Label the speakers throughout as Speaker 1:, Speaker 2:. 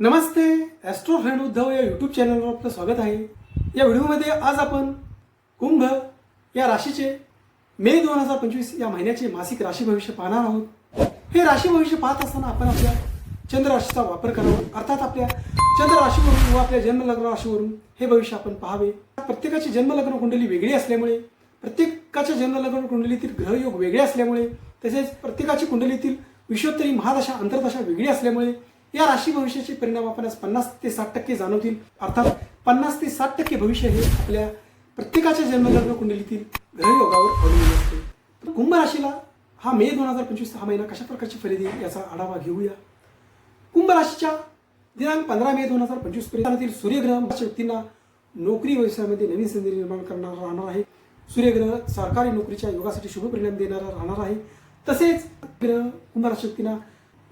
Speaker 1: नमस्ते Austro friend Uddhav या YouTube चॅनलवर आपलं स्वागत आहे. या व्हिडिओमध्ये आज आपण कुंभ या राशीचे मे दोन हजार पंचवीस या महिन्याचे मासिक राशी भविष्य पाहणार आहोत. हे राशी भविष्य पाहत असताना आपण आपल्या चंद्र राशीचा वापर करावा. अर्थात आपल्या चंद्र राशीवरून व आपल्या जन्मलग्न राशीवरून हे भविष्य आपण पाहावे. प्रत्येकाची जन्मलग्न कुंडली वेगळी असल्यामुळे प्रत्येकाच्या जन्मलग्न कुंडलीतील ग्रहयोग वेगळे असल्यामुळे तसेच प्रत्येकाची कुंडलीतील विश्वोत्तरी महादशा अंतर्दशा वेगळी असल्यामुळे या राशी भविष्याचे परिणाम आपणास पन्नास ते साठ टक्के जाणवतील. अर्थात पन्नास ते साठ टक्के भविष्य हे आपल्या प्रत्येकाच्या जन्मलग्न कुंडलीतील ग्रहयोगावर अवलंबून असते. कुंभ राशीला हा मे दोन हजार पंचवीस हा महिना कशा प्रकारची फले देईल याचा आढावा घेऊया. कुंभ राशीच्या दिनांक पंधरा मे दोन हजार पंचवीसपर्यंत सूर्यग्रह व्यक्तींना नोकरी व्यवसायामध्ये नवीन संधी निर्माण करणार राहणार आहे. सूर्यग्रह सरकारी नोकरीच्या योगासाठी शुभ परिणाम देणारा राहणार आहे. तसेच ग्रह कुंभ राशी व्यक्तींना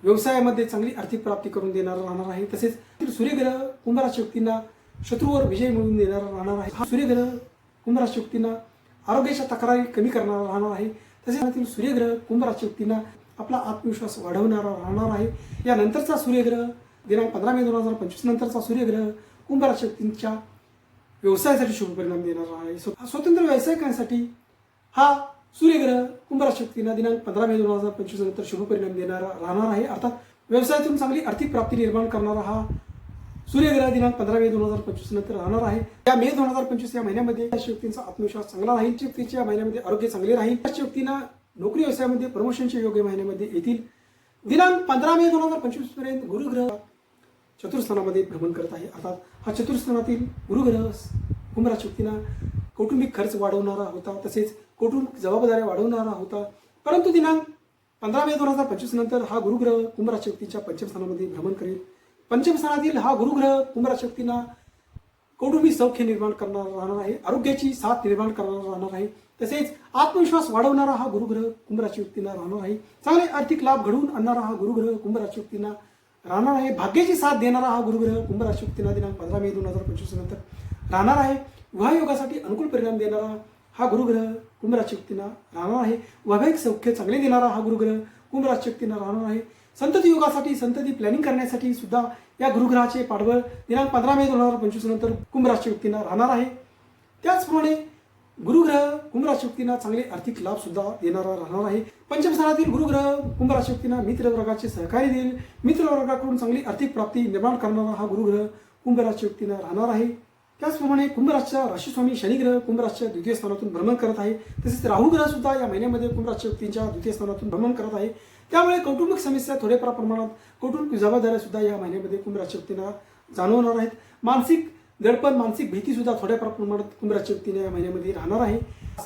Speaker 1: व्यवसायामध्ये चांगली आर्थिक प्राप्ती करून देणारा राहणार आहे. तसेच सूर्यग्रह कुंभराशी व्यक्तींना शत्रूवर विजय मिळवून देणारा राहणार आहे. हा सूर्यग्रह कुंभराशी व्यक्तींना आरोग्याच्या तक्रारी कमी करणारा राहणार आहे. तसेच सूर्यग्रह कुंभराशी व्यक्तींना आपला आत्मविश्वास वाढवणारा राहणार आहे. यानंतरचा सूर्यग्रह दिनांक पंधरा मे दोन हजार पंचवीस नंतरचा सूर्यग्रह कुंभराशी व्यक्तींच्या व्यवसायासाठी शुभ परिणाम देणारा आहे. स्व- स्वतंत्र व्यावसायिकांसाठी हा सूर्यग्रह कुंभराशक्तींना दिनांक पंधरा मे दोन हजार पंचवीस नंतर शुभ परिणाम देणारा राहणार आहे. अर्थात व्यवसायातून चांगली आर्थिक प्राप्ती निर्माण करणारा हा सूर्यग्रह दिनांक पंधरा मे दोन हजार पंचवीस नंतर राहणार आहे. या मे दोन हजार पंचवीस या महिन्यामध्ये राशी व्यक्तींचा आत्मविश्वास चांगला राहील. व्यक्तीच्या या महिन्यामध्ये आरोग्य चांगले राहील. त्या व्यक्तींना नोकरी व्यवसायामध्ये प्रमोशनचे योग्य महिन्यामध्ये येतील. दिनांक पंधरा मे दोन हजार पंचवीसपर्यंत गुरुग्रह चतुर्स्थानामध्ये भ्रमण करत आहे. अर्थात हा चतुर्स्थानातील गुरुग्रह कुंभराशक्तींना कौटुंबिक खर्च वाढवणारा होता तसेच कौटुंबिक जबाबदाऱ्या वाढवणारा होता. परंतु दिनांक पंधरा मे दोन हजार पंचवीस नंतर हा गुरुग्रह कुंभराज व्यक्तीच्या पंचम स्थानामध्ये भ्रमण करेल. पंचम स्थानातील हा गुरुग्रह कुंभराज व्यक्तींना कौटुंबिक सौख्य निर्माण करणारा राहणार आहे आरोग्याची साथ निर्माण करणारा राहणार आहे तसेच आत्मविश्वास वाढवणारा हा गुरुग्रह कुंभराशी व्यक्तींना राहणार आहे. चांगले आर्थिक लाभ घडवून आणणारा हा गुरुग्रह कुंभराशी व्यक्तींना राहणार आहे. भाग्याची साथ देणारा हा गुरुग्रह कुंभराशी व्यक्तींना दिनांक पंधरा मे दोन हजार पंचवीस नंतर राहणार आहे. विवाहयोगासाठी अनुकूल परिणाम देणारा हा गुरुग्रह कुंभराशी व्यक्तींना राहणार आहे. वैवाहिक सौख्य चांगले देणारा हा गुरुग्रह कुंभराशी व्यक्तींना राहणार आहे. संतती योगासाठी संतती प्लॅनिंग करण्यासाठी सुद्धा या गुरुग्रहाचे पाठबळ दिनांक पंधरा मे दोन हजार पंचवीस नंतर कुंभराशी व्यक्तींना राहणार आहे. त्याचप्रमाणे गुरुग्रह कुंभराशी व्यक्तींना चांगले आर्थिक लाभ सुद्धा देणारा राहणार आहे. पंचमस्थानातील गुरुग्रह कुंभराशी व्यक्तींना मित्र वर्गाचे सहकार्य देईल. मित्र वर्गाकडून चांगली आर्थिक प्राप्ती निर्माण करणारा हा गुरुग्रह कुंभराशी व्यक्तींना राहणार आहे. त्याचप्रमाणे कुंभराजच्या राशीस्वामी शनिग्रह कुंभराजच्या द्वितीय स्थानातून भ्रमण करत आहे. तसेच राहू ग्रह सुद्धा या महिन्यामध्ये कुंभराजच्या व्यक्तींच्या द्वितीय स्थानातून भ्रमण करत आहे. त्यामुळे कौटुंबिक समस्या थोड्याफार प्रमाणात कौटुंबिक जबाबदाऱ्या सुद्धा या महिन्यामध्ये कुंभराजच्या व्यक्तींना जाणवणार आहेत. मानसिक दडपण मानसिक भीती सुद्धा थोड्याफार प्रमाणात कुंभराजच्या व्यक्तीने या महिन्यामध्ये राहणार आहे.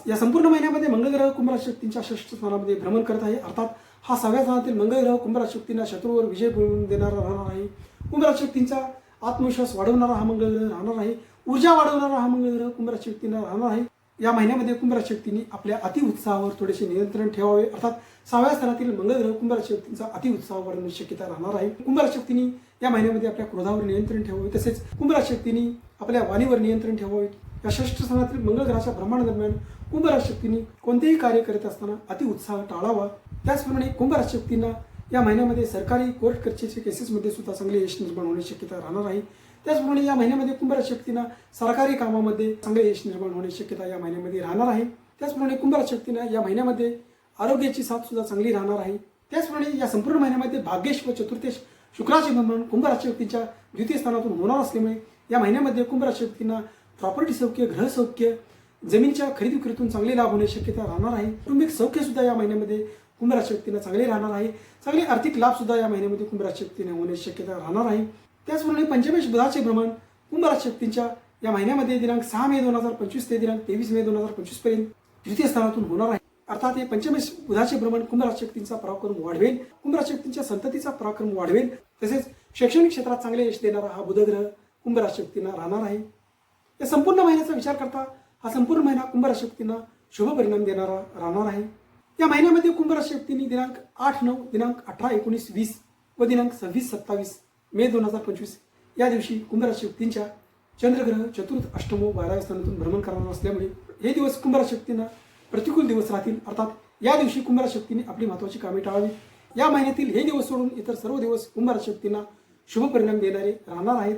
Speaker 1: या संपूर्ण महिन्यामध्ये मंगळग्रह कुंभराजच्या व्यक्तींच्या षष्ठ स्थानामध्ये भ्रमण करत आहे. अर्थात हा सहाव्या स्थानातील मंगळग्रह कुंभराजच्या व्यक्तींना शत्रूवर विजय मिळवून देणारा राहणार आहे. कुंभराजच्या व्यक्तींचा आत्मविश्वास वाढवणारा हा मंगळग्रह राहणार आहे. ऊर्जा वाढवणारा हा मंगळग्रह कुंभराशी व्यक्तींना राहणार आहे. या महिन्यामध्ये कुंभराशी व्यक्तींनी आपल्या अतिउत्साहावर थोडेसे नियंत्रण ठेवावे. अर्थात सहाव्या स्थानातील मंगळग्रह कुंभराशी व्यक्तींचा अतिउत्साह वाढवण्याची शक्यता राहणार आहे. कुंभराशी व्यक्तींनी या महिन्यामध्ये आपल्या क्रोधावर नियंत्रण ठेवावे. तसेच कुंभराशी व्यक्तींनी आपल्या वाणीवर नियंत्रण ठेवावे. या षष्ठ स्थानातील मंगळ ग्रहाच्या भ्रमणादरम्यान कुंभराशी व्यक्तींनी कोणतेही कार्य करत असताना अतिउत्साह टाळावा. त्याचप्रमाणे कुंभराशी व्यक्तींना या महिन्यामध्ये सरकारी कोर्ट कचेरीच्या केसेसमध्ये सुद्धा चांगले यश निर्माण होण्याची शक्यता राहणार आहे. त्याचप्रमाणे या महिन्यामध्ये कुंभराज व्यक्तींना सरकारी कामामध्ये चांगले यश निर्माण होण्याची शक्यता या महिन्यामध्ये राहणार आहे. त्याचप्रमाणे कुंभराज व्यक्तींना या महिन्यामध्ये आरोग्याची साथ सुद्धा चांगली राहणार आहे. त्याचप्रमाणे या संपूर्ण महिन्यामध्ये भाग्येश व चतुर्थेश शुक्राचे भ्रमण कुंभराशी व्यक्तींच्या द्वितीय स्थानातून होणार असल्यामुळे या महिन्यामध्ये कुंभराशी व्यक्तींना प्रॉपर्टी सौख्य ग्रह सौख्य जमीनच्या खरेदी विक्रीतून चांगले लाभ होण्याची शक्यता राहणार आहे. कुटुंबिक सौख्य सुद्धा या महिन्यामध्ये कुंभराशी व्यक्तींना चांगले राहणार आहे. चांगले आर्थिक लाभ सुद्धा या महिन्यामध्ये कुंभराशी व्यक्तीने होण्याची शक्यता राहणार आहे. त्याचप्रमाणे पंचमेश बुधाचे भ्रमण कुंभराज शक्तींच्या या महिन्यामध्ये दिनांक सहा मे दोन हजार पंचवीस ते दिनांक तेवीस मे दोन हजार पंचवीसपर्यंत द्वितीय स्थानातून होणार आहे. अर्थात हे पंचमेश बुधाचे भ्रमण कुंभराज शक्तींचा पराक्रम वाढवेल. कुंभराज शक्तींच्या संततीचा पराक्रम वाढवेल. तसेच शैक्षणिक क्षेत्रात चांगले यश देणारा हा बुधग्रह कुंभराज शक्तींना राहणार आहे. या संपूर्ण महिन्याचा विचार करता हा संपूर्ण महिना कुंभराज शक्तींना शुभ परिणाम देणारा राहणार आहे. या महिन्यामध्ये कुंभराज शक्तींनी दिनांक आठ नऊ दिनांक अठरा एकोणीस वीस व दिनांक सव्वीस सत्तावीस मे दोन हजार पंचवीस. या दिवशी कुंभराशी व्यक्तींच्या चंद्रग्रह चतुर्थ अष्टमो बाराव्या स्थानातून भ्रमण करणार असल्यामुळे हे दिवस कुंभराशक्तींना प्रतिकूल दिवस राहतील. अर्थात या दिवशी कुंभराशक्तींनी आपली महत्त्वाची कामे टाळावी या महिन्यातील हे दिवस सोडून इतर सर्व दिवस कुंभराशक्तींना शुभ परिणाम देणारे राहणार आहेत.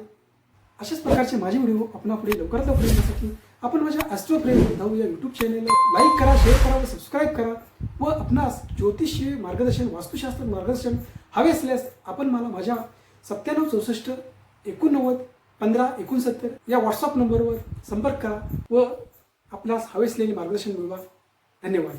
Speaker 1: अशाच प्रकारचे माझे व्हिडिओ आपण पुढे लवकरात लवकर येण्यासाठी आपण माझ्या ॲस्ट्रो फ्रेंड धाऊ या यूट्यूब चॅनेलला लाईक करा शेअर करा व सबस्क्राईब करा व आपणास ज्योतिषीय मार्गदर्शन वास्तुशास्त्र मार्गदर्शन हवे असल्यास आपण मला माझ्या सत्त्याण्णव चौसष्ट एकोणनव्वद पंधरा एकोणसत्तर या व्हॉट्सअप नंबरवर संपर्क करा व आपल्यास हवे असलेले मार्गदर्शन मिळवा. धन्यवाद.